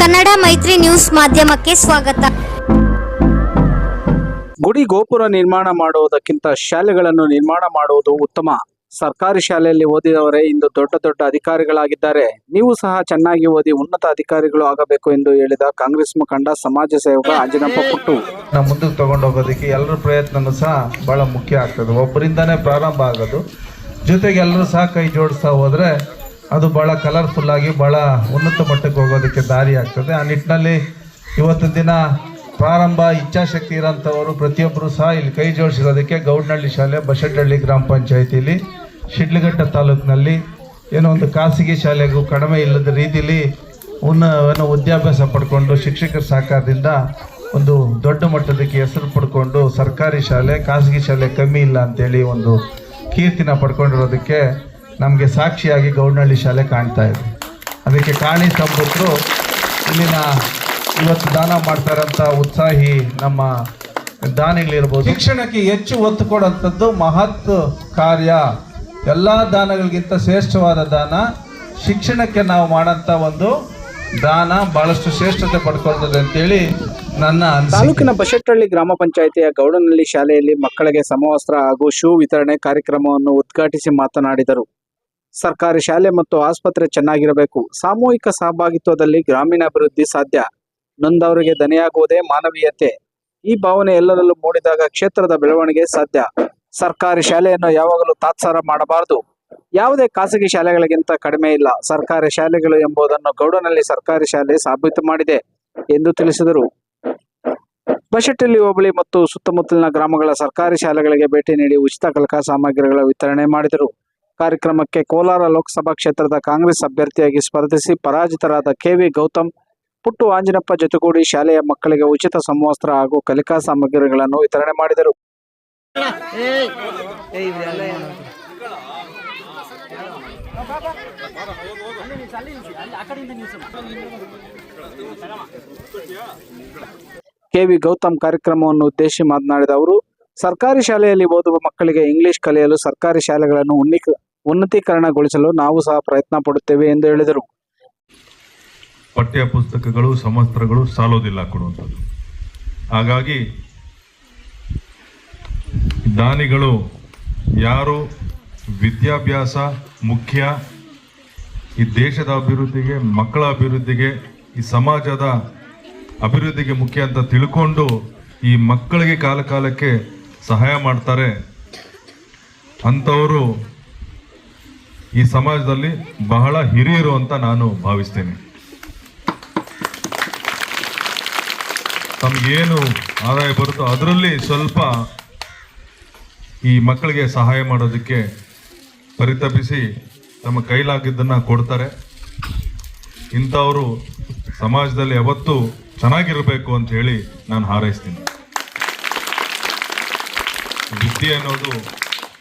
ಕನ್ನಡ ಮೈತ್ರಿ ನ್ಯೂಸ್ ಮಾಧ್ಯಮಕ್ಕೆ ಸ್ವಾಗತ. ಗುಡಿ ಗೋಪುರ ನಿರ್ಮಾಣ ಮಾಡುವುದಕ್ಕಿಂತ ಶಾಲೆಗಳನ್ನು ನಿರ್ಮಾಣ ಮಾಡುವುದು ಉತ್ತಮ. ಸರ್ಕಾರಿ ಶಾಲೆಯಲ್ಲಿ ಓದಿದವರೇ ಇಂದು ದೊಡ್ಡ ದೊಡ್ಡ ಅಧಿಕಾರಿಗಳಾಗಿದ್ದಾರೆ. ನೀವು ಸಹ ಚೆನ್ನಾಗಿ ಓದಿ ಉನ್ನತ ಅಧಿಕಾರಿಗಳು ಆಗಬೇಕು ಎಂದು ಹೇಳಿದ ಕಾಂಗ್ರೆಸ್ ಮುಖಂಡ ಸಮಾಜ ಸೇವಕ ಅಂಜನಪ್ಪ ಪುಟ್ಟು. ನಾವು ಮುಂದಕ್ಕೆ ತಗೊಂಡೋಗೋದಕ್ಕೆ ಎಲ್ಲರ ಪ್ರಯತ್ನನೂ ಸಹ ಬಹಳ ಮುಖ್ಯ ಆಗ್ತದೆ. ಒಬ್ಬರಿಂದಾನೇ ಪ್ರಾರಂಭ ಆಗೋದು. ಜೊತೆಗೆ ಎಲ್ಲರೂ ಸಹ ಕೈ ಜೋಡಿಸ್ತಾ ಹೋದರೆ ಅದು ಭಾಳ ಕಲರ್ಫುಲ್ ಆಗಿ ಭಾಳ ಉನ್ನತ ಮಟ್ಟಕ್ಕೆ ಹೋಗೋದಕ್ಕೆ ದಾರಿ ಆಗ್ತದೆ. ಆ ನಿಟ್ಟಿನಲ್ಲಿ ಇವತ್ತಿನ ದಿನ ಪ್ರಾರಂಭ ಇಚ್ಛಾಶಕ್ತಿ ಇರೋಂಥವರು ಪ್ರತಿಯೊಬ್ಬರು ಸಹ ಇಲ್ಲಿ ಕೈ ಜೋಡಿಸಿರೋದಕ್ಕೆ ಗೌಡ್ನಹಳ್ಳಿ ಶಾಲೆ ಬಸಡ್ಹಳ್ಳಿ ಗ್ರಾಮ ಪಂಚಾಯತಿಲಿ ಶಿಡ್ಲಘಟ್ಟ ತಾಲೂಕಿನಲ್ಲಿ ಏನೋ ಒಂದು ಖಾಸಗಿ ಶಾಲೆಗೂ ಕಡಿಮೆ ಇಲ್ಲದ ರೀತಿಯಲ್ಲಿ ಉನ್ನ, ಏನೋ ವಿದ್ಯಾಭ್ಯಾಸ ಪಡ್ಕೊಂಡು ಶಿಕ್ಷಕರ ಸಹಕಾರದಿಂದ ಒಂದು ದೊಡ್ಡ ಮಟ್ಟದಕ್ಕೆ ಹೆಸರು ಪಡ್ಕೊಂಡು ಸರ್ಕಾರಿ ಶಾಲೆ, ಖಾಸಗಿ ಶಾಲೆ ಕಮ್ಮಿ ಇಲ್ಲ ಅಂತೇಳಿ ಒಂದು ಕೀರ್ತಿನ ಪಡ್ಕೊಂಡಿರೋದಕ್ಕೆ ನಮಗೆ ಸಾಕ್ಷಿಯಾಗಿ ಗೌಡನಹಳ್ಳಿ ಶಾಲೆ ಕಾಣ್ತಾ ಇದೆ. ಅದಕ್ಕೆ ಕಾಣಿ ಸಂಬಂಧರು ಇಲ್ಲಿನ ಇವತ್ತು ದಾನ ಮಾಡ್ತಾರಂಥ ಉತ್ಸಾಹಿ ನಮ್ಮ ದಾನಿಗಳಿರ್ಬೋದು ಶಿಕ್ಷಣಕ್ಕೆ ಹೆಚ್ಚು ಒತ್ತು ಕೊಡುವಂಥದ್ದು ಮಹತ್ ಕಾರ್ಯ. ಎಲ್ಲ ದಾನಗಳಿಗಿಂತ ಶ್ರೇಷ್ಠವಾದ ದಾನ ಶಿಕ್ಷಣಕ್ಕೆ ನಾವು ಮಾಡೋಂಥ ಒಂದು ದಾನ ಬಹಳಷ್ಟು ಶ್ರೇಷ್ಠತೆ ಪಡ್ಕೊಳ್ತದೆ ಅಂತೇಳಿ ನನ್ನ ತಾಲೂಕಿನ ಬಶೆಟ್ಟಹಳ್ಳಿ ಗ್ರಾಮ ಪಂಚಾಯಿತಿಯ ಗೌಡನಹಳ್ಳಿ ಶಾಲೆಯಲ್ಲಿ ಮಕ್ಕಳಿಗೆ ಸಮವಸ್ತ್ರ ಹಾಗೂ ಶೂ ವಿತರಣೆ ಕಾರ್ಯಕ್ರಮವನ್ನು ಉದ್ಘಾಟಿಸಿ ಮಾತನಾಡಿದರು. ಸರ್ಕಾರಿ ಶಾಲೆ ಮತ್ತು ಆಸ್ಪತ್ರೆ ಚೆನ್ನಾಗಿರಬೇಕು. ಸಾಮೂಹಿಕ ಸಹಭಾಗಿತ್ವದಲ್ಲಿ ಗ್ರಾಮೀಣಾಭಿವೃದ್ಧಿ ಸಾಧ್ಯ. ನೊಂದವರಿಗೆ ದನಿಯಾಗುವುದೇ ಮಾನವೀಯತೆ. ಈ ಭಾವನೆ ಎಲ್ಲರಲ್ಲೂ ಮೂಡಿದಾಗ ಕ್ಷೇತ್ರದ ಬೆಳವಣಿಗೆ ಸಾಧ್ಯ. ಸರ್ಕಾರಿ ಶಾಲೆಯನ್ನು ಯಾವಾಗಲೂ ತಾತ್ಸಾರ ಮಾಡಬಾರದು. ಯಾವುದೇ ಖಾಸಗಿ ಶಾಲೆಗಳಿಗಿಂತ ಕಡಿಮೆ ಇಲ್ಲ. ಸರ್ಕಾರಿ ಶಾಲೆಗಳು ಎಂಬುದನ್ನು ಗೌಡನಲ್ಲಿ ಸರ್ಕಾರಿ ಶಾಲೆ ಸಾಬೀತು ಮಾಡಿದೆ ಎಂದು ತಿಳಿಸಿದರು. ಬಶೆಟ್ಟಳ್ಳಿ, ಹೋಬಳಿ ಮತ್ತು ಸುತ್ತಮುತ್ತಲಿನ ಗ್ರಾಮಗಳ ಸರ್ಕಾರಿ ಶಾಲೆಗಳಿಗೆ ಭೇಟಿ ನೀಡಿ ಉಚಿತ ಕಲಿಕಾ ಸಾಮಗ್ರಿಗಳ ವಿತರಣೆ ಮಾಡಿದರು. ಕಾರ್ಯಕ್ರಮಕ್ಕೆ ಕೋಲಾರ ಲೋಕಸಭಾ ಕ್ಷೇತ್ರದ ಕಾಂಗ್ರೆಸ್ ಅಭ್ಯರ್ಥಿಯಾಗಿ ಸ್ಪರ್ಧಿಸಿ ಪರಾಜಿತರಾದ ಕೆವಿ ಗೌತಮ್, ಪುಟ್ಟು ಆಂಜನಪ್ಪ ಜೊತೆಗೂಡಿ ಶಾಲೆಯ ಮಕ್ಕಳಿಗೆ ಉಚಿತ ಸಮವಸ್ತ್ರ ಹಾಗೂ ಕಲಿಕಾ ಸಾಮಗ್ರಿಗಳನ್ನು ವಿತರಣೆ ಮಾಡಿದರು. ಕೆವಿ ಗೌತಮ್ ಕಾರ್ಯಕ್ರಮವನ್ನು ಉದ್ದೇಶಿಸಿ ಮಾತನಾಡಿದ ಅವರು, ಸರ್ಕಾರಿ ಶಾಲೆಯಲ್ಲಿ ಓದುವ ಮಕ್ಕಳಿಗೆ ಇಂಗ್ಲಿಷ್ ಕಲಿಯಲು ಸರ್ಕಾರಿ ಶಾಲೆಗಳನ್ನು ಉನ್ನಿಕ ಉನ್ನತೀಕರಣಗೊಳಿಸಲು ನಾವು ಸಹ ಪ್ರಯತ್ನ ಪಡುತ್ತೇವೆ ಎಂದು ಹೇಳಿದರು. ಪಠ್ಯ ಪುಸ್ತಕಗಳು, ಸಮಸ್ತ್ರಗಳು ಸಾಲೋದಿಲ್ಲ ಕೊಡುವಂಥದ್ದು. ಹಾಗಾಗಿ ದಾನಿಗಳು ಯಾರು ವಿದ್ಯಾಭ್ಯಾಸ ಮುಖ್ಯ, ಈ ದೇಶದ ಅಭಿವೃದ್ಧಿಗೆ, ಮಕ್ಕಳ ಅಭಿವೃದ್ಧಿಗೆ, ಈ ಸಮಾಜದ ಅಭಿವೃದ್ಧಿಗೆ ಮುಖ್ಯ ಅಂತ ತಿಳ್ಕೊಂಡು ಈ ಮಕ್ಕಳಿಗೆ ಕಾಲ ಕಾಲಕ್ಕೆ ಸಹಾಯ ಮಾಡ್ತಾರೆ. ಅಂಥವರು ಈ ಸಮಾಜದಲ್ಲಿ ಬಹಳ ಹಿರಿಯರು ಅಂತ ನಾನು ಭಾವಿಸ್ತೇನೆ. ತಮಗೇನು ಆದಾಯ ಬರುತ್ತೋ ಅದರಲ್ಲಿ ಸ್ವಲ್ಪ ಈ ಮಕ್ಕಳಿಗೆ ಸಹಾಯ ಮಾಡೋದಕ್ಕೆ ಪರಿತಪಿಸಿ ತಮ್ಮ ಕೈಲಾಗಿದ್ದನ್ನು ಕೊಡ್ತಾರೆ. ಇಂಥವರು ಸಮಾಜದಲ್ಲಿ ಯಾವತ್ತೂ ಚೆನ್ನಾಗಿರಬೇಕು ಅಂತ ಹೇಳಿ ನಾನು ಹಾರೈಸ್ತೀನಿ. ವಿದ್ಯೆ ಅನ್ನೋದು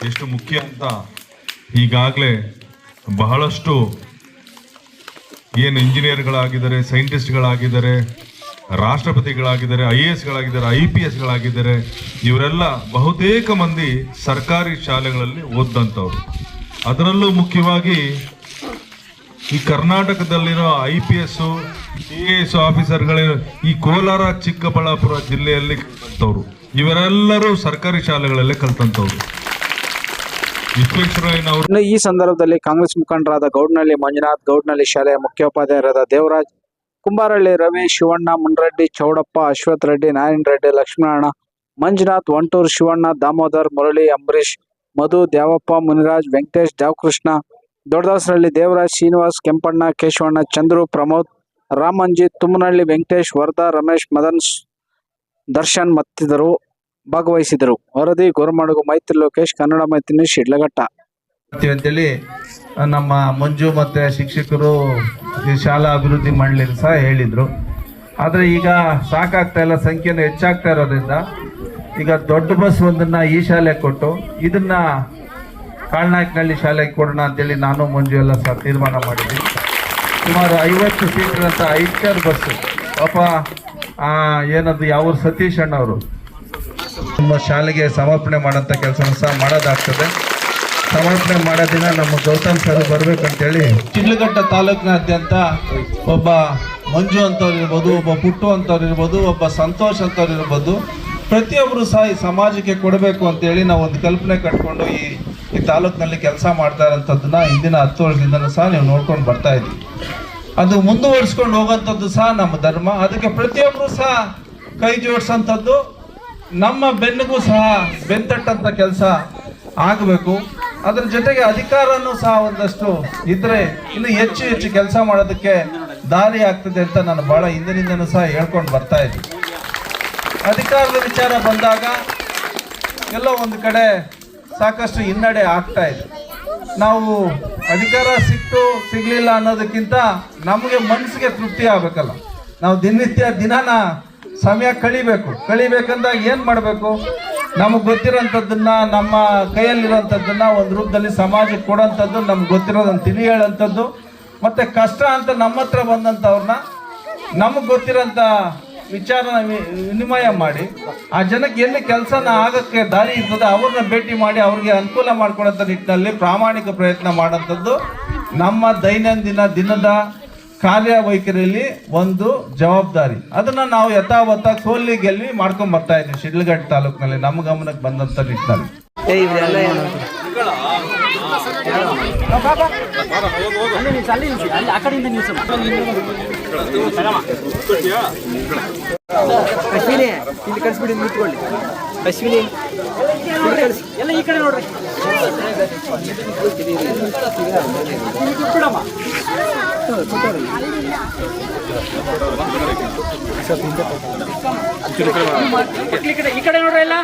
ಎಷ್ಟು ಮುಖ್ಯ ಅಂತ ಈಗಾಗಲೇ ಬಹಳಷ್ಟು ಏನು ಇಂಜಿನಿಯರ್ಗಳಾಗಿದ್ದಾರೆ, ಸೈಂಟಿಸ್ಟ್ಗಳಾಗಿದ್ದಾರೆ, ರಾಷ್ಟ್ರಪತಿಗಳಾಗಿದ್ದಾರೆ, ಐ ಎ ಎಸ್ಗಳಾಗಿದ್ದಾರೆ, ಐ ಪಿ ಎಸ್ಗಳಾಗಿದ್ದಾರೆ, ಇವರೆಲ್ಲ ಬಹುತೇಕ ಮಂದಿ ಸರ್ಕಾರಿ ಶಾಲೆಗಳಲ್ಲಿ ಓದಂಥವ್ರು ಅದರಲ್ಲೂ ಮುಖ್ಯವಾಗಿ ಈ ಕರ್ನಾಟಕದಲ್ಲಿರೋ I P S C S ಆಫೀಸರ್ಗಳ ಈ ಕೋಲಾರ, ಚಿಕ್ಕಬಳ್ಳಾಪುರ ಜಿಲ್ಲೆಯಲ್ಲಿ ಕಲ್ತವರು ಇವರೆಲ್ಲರೂ ಸರ್ಕಾರಿ ಶಾಲೆಗಳಲ್ಲೇ ಕಲ್ತಂಥವ್ರು. ಇನ್ನು ಈ ಸಂದರ್ಭದಲ್ಲಿ ಕಾಂಗ್ರೆಸ್ ಮುಖಂಡರಾದ ಗೌಡನಹಳ್ಳಿ ಮಂಜುನಾಥ್, ಗೌಡ್ನಳ್ಳಿ ಶಾಲೆಯ ಮುಖ್ಯೋಪಾಧ್ಯಾಯರಾದ ದೇವರಾಜ್, ಕುಂಬಾರಳ್ಳಿ ರವಿ, ಶಿವಣ್ಣ, ಮುನ್ರೆಡ್ಡಿ, ಚೌಡಪ್ಪ, ಅಶ್ವಥ್ ರೆಡ್ಡಿ, ನಾರಾಯಣ ರೆಡ್ಡಿ ಲಕ್ಷ್ಮಣ ಮಂಜುನಾಥ್, ಒಂಟೂರು, ಶಿವಣ್ಣ, ದಾಮೋದರ್, ಮುರಳಿ ಅಂಬರೀಶ್ ಮಧು, ದ್ಯಾವಪ್ಪ, ಮುನಿರಾಜ್, ವೆಂಕಟೇಶ್ ದೇವಕೃಷ್ಣ ದೊಡ್ಡದಾಸರಳ್ಳಿ, ದೇವರಾಜ್, ಶ್ರೀನಿವಾಸ್, ಕೆಂಪಣ್ಣ, ಕೇಶವಣ್ಣ, ಚಂದ್ರು, ಪ್ರಮೋದ್ ರಾಮಂಜಿತ್ ತುಮ್ಮನಹಳ್ಳಿ ವೆಂಕಟೇಶ್ ವರ್ಧಾ ರಮೇಶ್, ಮದನ್ ದರ್ಶನ್ ಮತ್ತಿತರರು ಭಾಗವಹಿಸಿದರು. ವರದಿ, ಗೋರಮಾಡುಗು, ಮೈತ್ರಿ ಲೋಕೇಶ್, ಕನ್ನಡ ಮೈತ್ರಿ ಶಿಡ್ಲಘಟ್ಟ. ಅಂತೇಳಿ ನಮ್ಮ ಮಂಜು ಮತ್ತು ಶಿಕ್ಷಕರು ಈ ಶಾಲಾ ಅಭಿವೃದ್ಧಿ ಮಾಡಲಿಲ್ಲ ಸಹ ಹೇಳಿದರು. ಆದರೆ ಈಗ ಸಾಕಾಗ್ತಾ ಇಲ್ಲ, ಸಂಖ್ಯೆನ ಹೆಚ್ಚಾಗ್ತಾ ಇರೋದ್ರಿಂದ. ಈಗ ದೊಡ್ಡ ಬಸ್ ಒಂದನ್ನು ಈ ಶಾಲೆಗೆ ಕೊಟ್ಟು, ಇದನ್ನು ಕಾಳ್ನಾಯಕನಹಳ್ಳಿ ಶಾಲೆಗೆ ಕೊಡೋಣ ಅಂತೇಳಿ ನಾನು ಮಂಜು ಎಲ್ಲ ಸಹ ತೀರ್ಮಾನ ಮಾಡಿದ್ವಿ. ಸುಮಾರು ಐವತ್ತು ಸೀಟ್ರಂತ ಐದು ಬಸ್ಸು. ಪಾಪ ಏನದು ಯಾವ ಸತೀಶ್ ಅಣ್ಣವರು. ನಮ್ಮ ಶಾಲೆಗೆ ಸಮರ್ಪಣೆ ಮಾಡೋಂಥ ಕೆಲಸವನ್ನು ಸಹ ಮಾಡೋದಾಗ್ತದೆ. ಸಮರ್ಪಣೆ ಮಾಡೋ ದಿನ ನಮ್ಮ ಗೌತಮ್ ಸರ್ ಬರಬೇಕಂತೇಳಿ ಚಿಡ್ಲಘಟ್ಟ ತಾಲೂಕಿನಾದ್ಯಂತ ಒಬ್ಬ ಮಂಜು ಅಂತವ್ರು ಒಬ್ಬ ಪುಟ್ಟು ಅಂತವ್ರು ಒಬ್ಬ ಸಂತೋಷ್ ಅಂತವ್ರು ಇರ್ಬೋದು ಪ್ರತಿಯೊಬ್ಬರು ಸಹ ಈ ಸಮಾಜಕ್ಕೆ ಕೊಡಬೇಕು ಅಂತೇಳಿ ನಾವು ಒಂದು ಕಲ್ಪನೆ ಕಟ್ಕೊಂಡು ಈ ಈ ತಾಲೂಕಿನಲ್ಲಿ ಕೆಲಸ ಮಾಡ್ತಾ ಇರೋಂಥದ್ದನ್ನ ಹಿಂದಿನ ಹತ್ತು ವರ್ಷದಿಂದಲೂ ಸಹ ನೀವು ನೋಡ್ಕೊಂಡು ಬರ್ತಾ ಇದ್ದೀವಿ ಅದು ಮುಂದುವರಿಸ್ಕೊಂಡು ಹೋಗೋಂಥದ್ದು ಸಹ ನಮ್ಮ ಧರ್ಮ. ಅದಕ್ಕೆ ಪ್ರತಿಯೊಬ್ಬರು ಸಹ ಕೈ ಜೋಡಿಸೋಂಥದ್ದು ನಮ್ಮ ಬೆನ್ನಿಗೂ ಸಹ ಬೆಂತಟ್ಟಂಥ ಕೆಲಸ ಆಗಬೇಕು. ಅದರ ಜೊತೆಗೆ ಅಧಿಕಾರನೂ ಸಹ ಒಂದಷ್ಟು ಇದ್ರೆ ಇನ್ನು ಹೆಚ್ಚು ಹೆಚ್ಚು ಕೆಲಸ ಮಾಡೋದಕ್ಕೆ ದಾರಿ ಆಗ್ತದೆ ಅಂತ ನಾನು ಬಹಳ ಹಿಂದಿನಿಂದನೂ ಸಹ ಹೇಳ್ಕೊಂಡು ಬರ್ತಾ ಇದ್ದೀನಿ. ಅಧಿಕಾರದ ವಿಚಾರ ಬಂದಾಗ ಎಲ್ಲ ಒಂದು ಕಡೆ ಸಾಕಷ್ಟು ಹಿನ್ನಡೆ ಆಗ್ತಾ ಇದೆ. ನಾವು ಅಧಿಕಾರ ಸಿಕ್ತು, ಸಿಗಲಿಲ್ಲ ಅನ್ನೋದಕ್ಕಿಂತ ನಮಗೆ ಮನಸ್ಸಿಗೆ ತೃಪ್ತಿ ಆಗಬೇಕಲ್ಲ. ನಾವು ದಿನನಿತ್ಯ ದಿನಾನ ಸಮಯ ಕಳಿಬೇಕು. ಕಳಿಬೇಕಂದಾಗ ಏನು ಮಾಡಬೇಕು? ನಮಗೆ ಗೊತ್ತಿರೋಂಥದ್ದನ್ನ, ನಮ್ಮ ಕೈಯಲ್ಲಿರೋಂಥದ್ದನ್ನ, ಒಂದು ರೂಪದಲ್ಲಿ ಸಮಾಜಕ್ಕೆ ಕೊಡೋಂಥದ್ದು ನಮ್ಗೆ ಗೊತ್ತಿರೋದನ್ನ ತಿಳಿ ಹೇಳೋಂಥದ್ದು. ಮತ್ತು ಕಷ್ಟ ಅಂತ ನಮ್ಮ ಹತ್ರ ಬಂದಂಥವ್ರನ್ನ ನಮಗೆ ಗೊತ್ತಿರೋಂಥ ವಿಚಾರನ ವಿನಿಮಯ ಮಾಡಿ, ಆ ಜನಕ್ಕೆ ಎಲ್ಲಿ ಕೆಲಸನ ಆಗಕ್ಕೆ ದಾರಿ ಇರ್ತದೆ ಅವ್ರನ್ನ ಭೇಟಿ ಮಾಡಿ ಅವ್ರಿಗೆ ಅನುಕೂಲ ಮಾಡ್ಕೊಡೋಂಥ ನಿಟ್ಟಿನಲ್ಲಿ ಪ್ರಾಮಾಣಿಕ ಪ್ರಯತ್ನ ಮಾಡೋಂಥದ್ದು ನಮ್ಮ ದೈನಂದಿನ ದಿನದ ಕಾರ್ಯವೈಖರಿಯಲ್ಲಿ ಒಂದು ಜವಾಬ್ದಾರಿ. ಅದನ್ನ ನಾವು ಯಥಾವತ್ತ ಸೋಲಿ ಗೆಲ್ಲಿ ಮಾಡ್ಕೊಂಡ್ ಬರ್ತಾ ಇದ್ದೀವಿ ಶಿಡ್ಲಘಟ್ಟ ತಾಲೂಕಿನಲ್ಲಿ. ನಮ್ಮ ಗಮನಕ್ಕೆ ಬಂದಂಥ ನಿಟ್ಟಿನಲ್ಲಿ ಅಶ್ವಿನಿ ಇಲ್ಲಿ ಕಳಿಸ್ಬಿಡಿ ನಿಂತ್ಕೊಳ್ಳಿ. ಅಶ್ವಿನಿ ಎಲ್ಲ ಈ ಕಡೆ ನೋಡ್ರಿ. ಈ ಕಡೆ ನೋಡ್ರಿ ಎಲ್ಲ.